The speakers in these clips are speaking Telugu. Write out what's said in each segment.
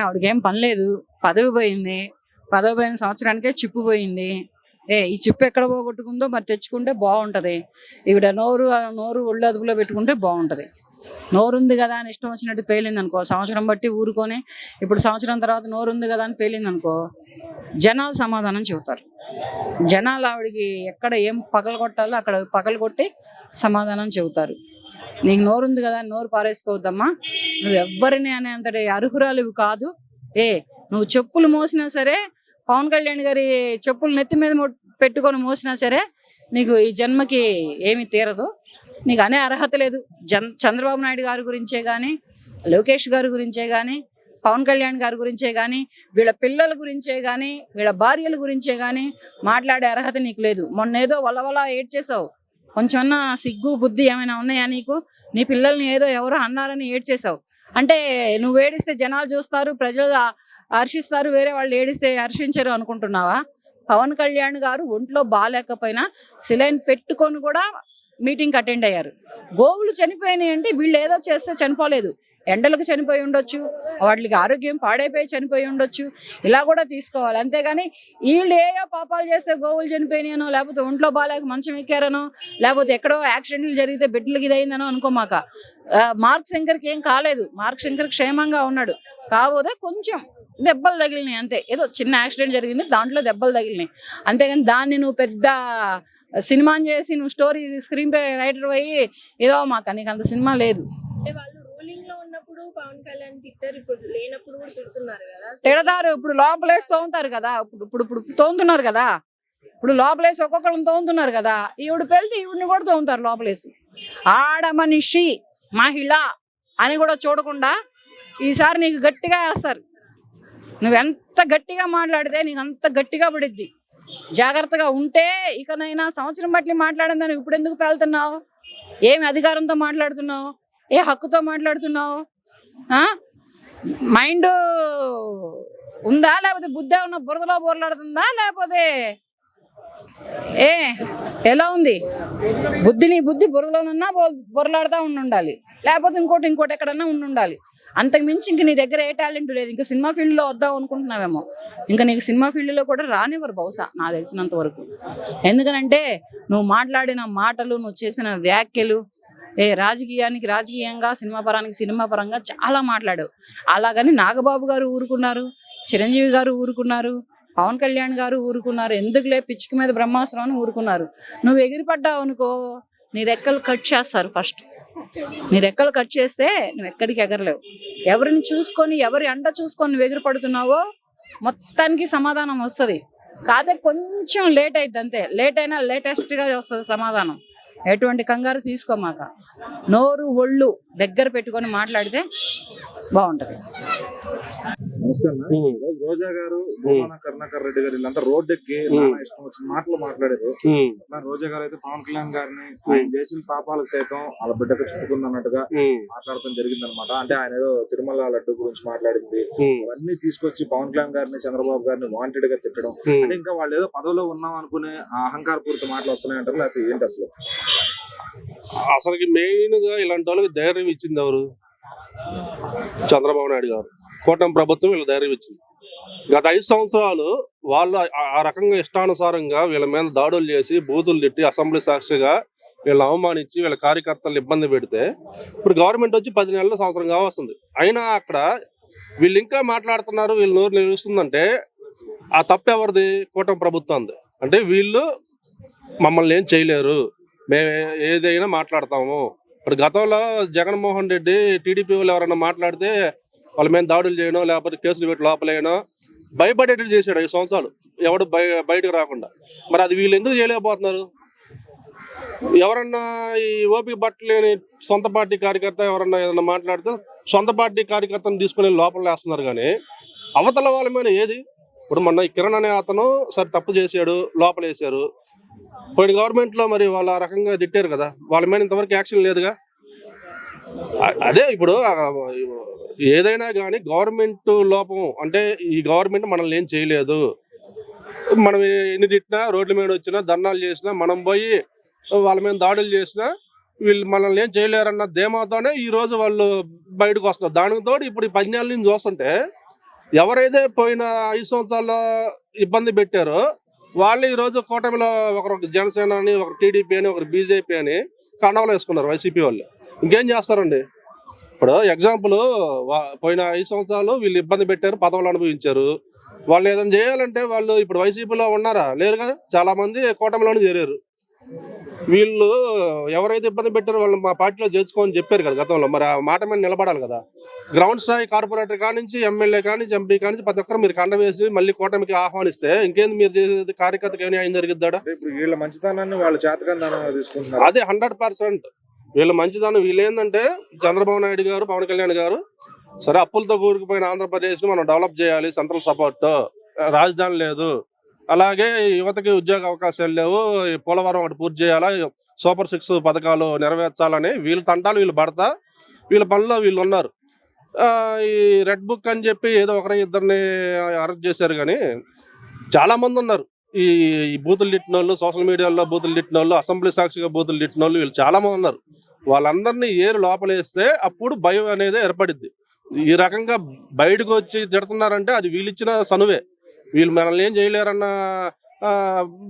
ఆవిడకేం పని లేదు. పదవి పోయింది. పదవి పోయిన సంవత్సరానికే చిప్పు పోయింది. ఏ ఈ చిప్పు ఎక్కడ పోగొట్టుకుందో మరి తెచ్చుకుంటే బాగుంటుంది. ఈవిడ నోరు నోరు ఒళ్ళు అదుపులో పెట్టుకుంటే బాగుంటుంది. నోరు ఉంది కదా అని ఇష్టం వచ్చినట్టు పేలింది అనుకో సంవత్సరం బట్టి ఊరుకొని ఇప్పుడు సంవత్సరం తర్వాత నోరు ఉంది కదా అని పేలింది అనుకో జనాలు సమాధానం చెబుతారు. జనాలు ఆవిడకి ఎక్కడ ఏం పగలు కొట్టాలో అక్కడ పగలు కొట్టి సమాధానం చెబుతారు. నీకు నోరు ఉంది కదా అని నోరు పారేసుకోవద్దమ్మా. నువ్వు ఎవ్వరిని అనేంతటి అర్హురాలు కాదు. ఏ నువ్వు చెప్పులు మోసినా సరే పవన్ కళ్యాణ్ గారి చెప్పులు నెత్తి మీద పెట్టుకొని మోసినా సరే నీకు ఈ జన్మకి ఏమీ తీరదు. నీకు అనే అర్హత లేదు. జన్ చంద్రబాబు నాయుడు గారి గురించే కానీ లోకేష్ గారి గురించే కానీ పవన్ కళ్యాణ్ గారి గురించే కానీ వీళ్ళ పిల్లల గురించే కానీ వీళ్ళ భార్యల గురించే కానీ మాట్లాడే అర్హత నీకు లేదు. మొన్న ఏదో వలవల ఏడ్చేసావు కొంచెమన్నా సిగ్గు బుద్ధి ఏమైనా ఉన్నాయా నీకు? నీ పిల్లల్ని ఏదో ఎవరో అన్నారని ఏడ్చేసావు అంటే నువ్వు ఏడిస్తే జనాలు చూస్తారు ప్రజలు హర్షిస్తారు వేరే వాళ్ళు ఏడిస్తే హర్షించరు అనుకుంటున్నావా? పవన్ కళ్యాణ్ గారు ఒంట్లో బాగాలేకపోయినా సిలైన్ పెట్టుకొని కూడా మీటింగ్కి అటెండ్ అయ్యారు. గోవులు చనిపోయినాయి అంటే వీళ్ళు ఏదో చేస్తే చనిపోలేదు. ఎండలకు చనిపోయి ఉండొచ్చు వాటికి ఆరోగ్యం పాడైపోయి చనిపోయి ఉండొచ్చు. ఇలా కూడా తీసుకోవాలి. అంతేగాని వీళ్ళు ఏయో పాపాలు చేస్తే గోవులు చనిపోయినాయనో లేకపోతే ఒంట్లో బాగాలేక మంచం ఎక్కారనో లేకపోతే ఎక్కడో యాక్సిడెంట్లు జరిగితే బిడ్డలకి ఇదైందనో అనుకోమాక. మార్క్ శంకర్కి ఏం కాలేదు. మార్క్ శంకర్ క్షేమంగా ఉన్నాడు. కాకపోతే కొంచెం దెబ్బలు తగిలినాయి అంతే. ఏదో చిన్న యాక్సిడెంట్ జరిగింది దాంట్లో దెబ్బలు తగిలినాయి. అంతేగాని దాన్ని నువ్వు పెద్ద సినిమాని చేసి నువ్వు స్టోరీ స్క్రీన్ ప్లే రైటర్ అయ్యి ఏదో మాకు నీకు అంత సినిమా లేదు. తిడతారు ఇప్పుడు లోపలేసి తోముతారు కదా. ఇప్పుడు ఇప్పుడు ఇప్పుడు తోముతున్నారు కదా. ఇప్పుడు లోపలేసి ఒక్కొక్కరిని తోముతున్నారు కదా. ఈవిడ పెళ్తే ఈవిడిని కూడా తోముతారు లోపలేసి. ఆడ మనిషి మహిళ అని కూడా చూడకుండా ఈసారి నీకు గట్టిగా వేస్తారు. నువ్వెంత గట్టిగా మాట్లాడితే నీకు అంత గట్టిగా పడిద్ది. జాగ్రత్తగా ఉంటే ఇకనైనా సంవత్సరం బట్టి మాట్లాడిందని ఇప్పుడు ఎందుకు పేలుతున్నావు? ఏమి అధికారంతో మాట్లాడుతున్నావు? ఏ హక్కుతో మాట్లాడుతున్నావు? మైండ్ ఉందా? లేకపోతే బుద్ధి ఉన్న బురదలో బోర్లాడుతుందా? లేకపోతే ఏ? ఎలా ఉంది? బుద్ధిని బుద్ధి బురదలోనన్నా బో- బొరలాడుతూ ఉండి ఉండాలి లేకపోతే ఇంకోటి ఇంకోటి ఎక్కడన్నా ఉండి ఉండాలి అంతకు మించి ఇంక నీ దగ్గర ఏ టాలెంట్ లేదు. ఇంకా సినిమా ఫీల్డ్లో వద్దాం అనుకుంటున్నావేమో. ఇంకా నీకు సినిమా ఫీల్డ్లో కూడా రానివ్వరు బహుశా నాకు తెలిసినంత వరకు. ఎందుకనంటే నువ్వు మాట్లాడిన మాటలు నువ్వు చేసిన వ్యాఖ్యలు ఏ రాజకీయానికి రాజకీయంగా సినిమా పరానికి సినిమా పరంగా చాలా మాట్లాడావు. అలాగని నాగబాబు గారు ఊరుకున్నారు చిరంజీవి గారు ఊరుకున్నారు పవన్ కళ్యాణ్ గారు ఊరుకున్నారు. ఎందుకులే పిచ్చికి మీద బ్రహ్మాస్త్రం అని ఊరుకున్నారు. నువ్వు ఎగిరిపడ్డావు అనుకో నీ రెక్కలు కట్ చేస్తారు ఫస్ట్. నీ రెక్కలు కట్ చేస్తే నువ్వు ఎక్కడికి ఎగరలేవు. ఎవరిని చూసుకొని ఎవరి అండ చూసుకొని నువ్వు ఎగిరిపడుతున్నావో మొత్తానికి సమాధానం వస్తుంది. కాదే కొంచెం లేట్ అయింది అంతే. లేట్ అయినా లేటెస్ట్గా వస్తుంది సమాధానం. ఎటువంటి కంగారు తీసుకోమాక. నోరు ఒళ్ళు దగ్గర పెట్టుకొని మాట్లాడితే బాగుంటుంది. రోజా గారు కరుణాకర్ రెడ్డి గారు వీళ్ళంతా రోడ్ ఎక్కి ఇష్టం వచ్చిన మాటలు మాట్లాడారు. నా రోజా గారు అయితే పవన్ కళ్యాణ్ గారిని ఆయన చేసిన పాపాలకు సైతం వాళ్ళ బిడ్డకు చుట్టుకుంది అన్నట్టుగా మాట్లాడటం జరిగింది అనమాట అంటే ఆయన ఏదో తిరుమల లడ్డు గురించి మాట్లాడింది. అవన్నీ తీసుకొచ్చి పవన్ కళ్యాణ్ గారిని చంద్రబాబు గారిని వాంటెడ్గా తిట్టడం. అంటే ఇంకా వాళ్ళు ఏదో పదవిలో ఉన్నాం అనుకునే ఆ అహంకారపూరిత మాటలు వస్తున్నాయంటారు లేకపోతే ఏంటి అసలు? అసలుకి మెయిన్గా ఇలాంటి వాళ్ళకి ధైర్యం ఇచ్చింది ఎవరు? చంద్రబాబు నాయుడు గారు. కూటమి ప్రభుత్వం వీళ్ళ ధైర్యం ఇచ్చింది. గత ఐదు సంవత్సరాలు వాళ్ళు ఆ- రకంగా ఇష్టానుసారంగా వీళ్ళ మీద దాడులు చేసి బూతులు తిట్టి అసెంబ్లీ సాక్షిగా వీళ్ళని అవమానించి వీళ్ళ కార్యకర్తలను ఇబ్బంది పెడితే ఇప్పుడు గవర్నమెంట్ వచ్చి పది నెలల సంవత్సరం కావస్తుంది. అయినా అక్కడ వీళ్ళు ఇంకా మాట్లాడుతున్నారు వీళ్ళు నోరు నిలుస్తుందంటే ఆ తప్పు ఎవరిది? కూటమి ప్రభుత్వంది. అంటే వీళ్ళు మమ్మల్ని ఏం చేయలేరు. మేము ఏదైనా మాట్లాడతాము. ఇప్పుడు గతంలో జగన్మోహన్ రెడ్డి టీడీపీ వాళ్ళు ఎవరైనా మాట్లాడితే వాళ్ళ మీద దాడులు చేయడం లేకపోతే కేసులు పెట్టి లోపలేయడం భయపడేటట్టు చేశాడు ఐదు సంవత్సరాలు. ఎవడు బయ బయటకు రాకుండా. మరి అది వీళ్ళు ఎందుకు చేయలేకపోతున్నారు? ఎవరన్నా ఈ ఓపిక పట్టలేని సొంత పార్టీ కార్యకర్త ఎవరన్నా ఏదన్నా మాట్లాడితే సొంత పార్టీ కార్యకర్తను తీసుకుని లోపల వేస్తున్నారు కానీ అవతల వాళ్ళ మీద ఏది? ఇప్పుడు మొన్న ఈ కిరణ్ అనే అతను సరే తప్పు చేశాడు లోపలేశారు. పోయిన గవర్నమెంట్లో మరి వాళ్ళు ఆ రకంగా తిట్టారు కదా. వాళ్ళ మీద ఇంతవరకు యాక్షన్ లేదుగా? అదే ఇప్పుడు ఏదైనా కానీ గవర్నమెంట్ లోపం అంటే ఈ గవర్నమెంట్ మనల్ని ఏం చేయలేదు. మనం ఎన్ని తిట్టినా రోడ్ల మీద వచ్చినా ధర్నాలు చేసినా మనం పోయి వాళ్ళ మీద దాడులు చేసినా వీళ్ళు మనల్ని ఏం చేయలేరన్న ధీమాతోనే ఈ రోజు వాళ్ళు బయటకు వస్తున్నారు. దానికి తోడు ఇప్పుడు ఈ పద్నాలుగు నుంచి చూస్తుంటే ఎవరైతే పోయిన ఐదు సంవత్సరాల్లో ఇబ్బంది పెట్టారో వాళ్ళు ఈరోజు రోజు కూటమిలో ఒకరు జనసేన అని ఒకరు టీడీపీ అని ఒకరు బీజేపీ అని కండవలు వేసుకున్నారు వైసీపీ వాళ్ళు. ఇంకేం చేస్తారండి? ఇప్పుడు ఎగ్జాంపుల్ పోయిన ఐదు సంవత్సరాలు వీళ్ళు ఇబ్బంది పెట్టారు పదవులు అనుభవించారు. వాళ్ళు ఏదైనా చేయాలంటే వాళ్ళు ఇప్పుడు వైసీపీలో ఉన్నారా? లేరు కదా? చాలా మంది కూటమిలోనే చేరారు. వీళ్ళు ఎవరైతే ఇబ్బంది పెట్టారో వాళ్ళు మా పార్టీలో చేసుకోమని చెప్పారు కదా గతంలో. మరి ఆ మాట మీద నిలబడాలి కదా. గ్రౌండ్ స్థాయి కార్పొరేటర్ కానించి ఎమ్మెల్యే కానించి ఎంపీ కానించి ప్రతి ఒక్కరు మీరు కండ వేసి మళ్ళీ కూటమికి ఆహ్వానిస్తే ఇంకేంది మీరు చేసేది? కార్యకర్తకి ఏమైనా ఆయన జరిగిద్దాడా? ఇప్పుడు వీళ్ళ మంచితనాన్ని వాళ్ళు చేతకందనం తీసుకుంటున్నారు. అదే హండ్రెడ్ పర్సెంట్. వీళ్ళ మంచిదనం వీళ్ళేందంటే చంద్రబాబు నాయుడు గారు పవన్ కళ్యాణ్ గారు సరే అప్పులతో కూరుకుపోయిన ఆంధ్రప్రదేశ్ను మనం డెవలప్ చేయాలి సెంట్రల్ సపోర్ట్ రాజధాని లేదు. అలాగే యువతకి ఉద్యోగ అవకాశాలు లేవు ఈ పోలవరం ఒకటి పూర్తి చేయాలా సూపర్ సిక్స్ పథకాలు నెరవేర్చాలని వీళ్ళ తంటాలు వీళ్ళు పడతా వీళ్ళ పనిలో వీళ్ళు ఉన్నారు. ఆ, ఈ రెడ్ బుక్ అని చెప్పి ఏదో ఒకరి ఇద్దరిని అరెస్ట్ చేశారు కానీ చాలా మంది ఉన్నారు. ఈ బూతులు తిట్టిన వాళ్ళు సోషల్ మీడియాలో బూతులు తిట్టిన వాళ్ళు అసెంబ్లీ సాక్షిగా బూతులు తిట్టిన వాళ్ళు వీళ్ళు చాలా మంది ఉన్నారు. వాళ్ళందరినీ ఏరు లోపలేస్తే అప్పుడు భయం అనేది ఏర్పడిద్ది. ఈ రకంగా బయటకు వచ్చి తిడుతున్నారంటే అది వీళ్ళిచ్చిన సనువే. వీళ్ళు మనల్ని ఏం చేయలేరన్న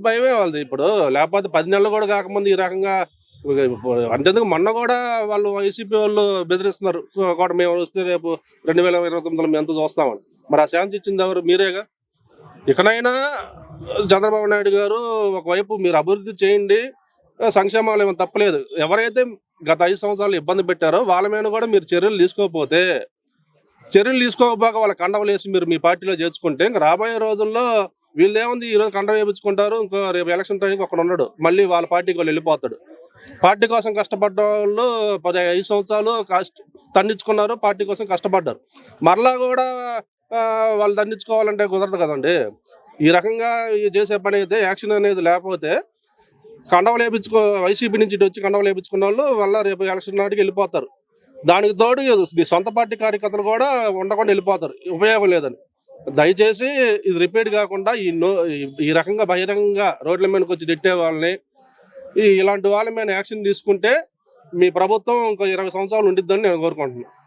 భయమే వాళ్ళది ఇప్పుడు. లేకపోతే పది నెలలు కూడా కాకముందు ఈ రకంగా అంతేందుకు మొన్న కూడా వాళ్ళు వైసీపీ వాళ్ళు బెదిరిస్తున్నారు. కూడా మేము వస్తే రేపు రెండు వేల ఇరవై తొమ్మిదిలో మేము ఎంత చూస్తామని. మరి ఆ శాంతి ఇచ్చింది ఎవరు? మీరేగా? ఇకనైనా చంద్రబాబు నాయుడు గారు ఒకవైపు మీరు అభివృద్ధి చేయండి సంక్షేమాలు ఏమైనా తప్పలేదు. ఎవరైతే గత ఐదు సంవత్సరాలు ఇబ్బంది పెట్టారో వాళ్ళ మీద కూడా మీరు చర్యలు తీసుకోకపోతే చర్యలు తీసుకోకపోక వాళ్ళ కండవలు వేసి మీరు మీ పార్టీలో చేర్చుకుంటే ఇంకా రాబోయే రోజుల్లో వీళ్ళు ఏముంది? ఈ రోజు కండ వేయించుకుంటారు ఇంకో రేపు ఎలక్షన్ టైంకి ఒకడు ఉన్నాడు మళ్ళీ వాళ్ళ పార్టీకి వాళ్ళు వెళ్ళిపోతాడు. పార్టీ కోసం కష్టపడ్డ వాళ్ళు పది ఐదు సంవత్సరాలు కష్ట తండించుకున్నారు పార్టీ కోసం కష్టపడ్డారు. మరలా కూడా వాళ్ళు దండించుకోవాలంటే కుదరదు కదండి. ఈ రకంగా చేసే పని అయితే యాక్షన్ అనేది లేకపోతే కండవలు వేయించుకో వైసీపీ నుంచి ఇటు వచ్చి కండవలు వేయించుకున్న వాళ్ళు వల్ల రేపు ఎలక్షన్ నాటికి వెళ్ళిపోతారు. దానికి తోడు మీ సొంత పార్టీ కార్యకర్తలు కూడా ఉండకుండా వెళ్ళిపోతారు. ఉపయోగం లేదని. దయచేసి ఇది రిపీట్ కాకుండా ఈ నో ఈ- ఈ రకంగా బహిరంగంగా రోడ్ల మీదకి వచ్చి తిట్టే వాళ్ళని ఈ ఇలాంటి వాళ్ళ మీద యాక్షన్ తీసుకుంటే మీ ప్రభుత్వం ఇంకో ఇరవై సంవత్సరాలు ఉండిద్దని నేను కోరుకుంటున్నాను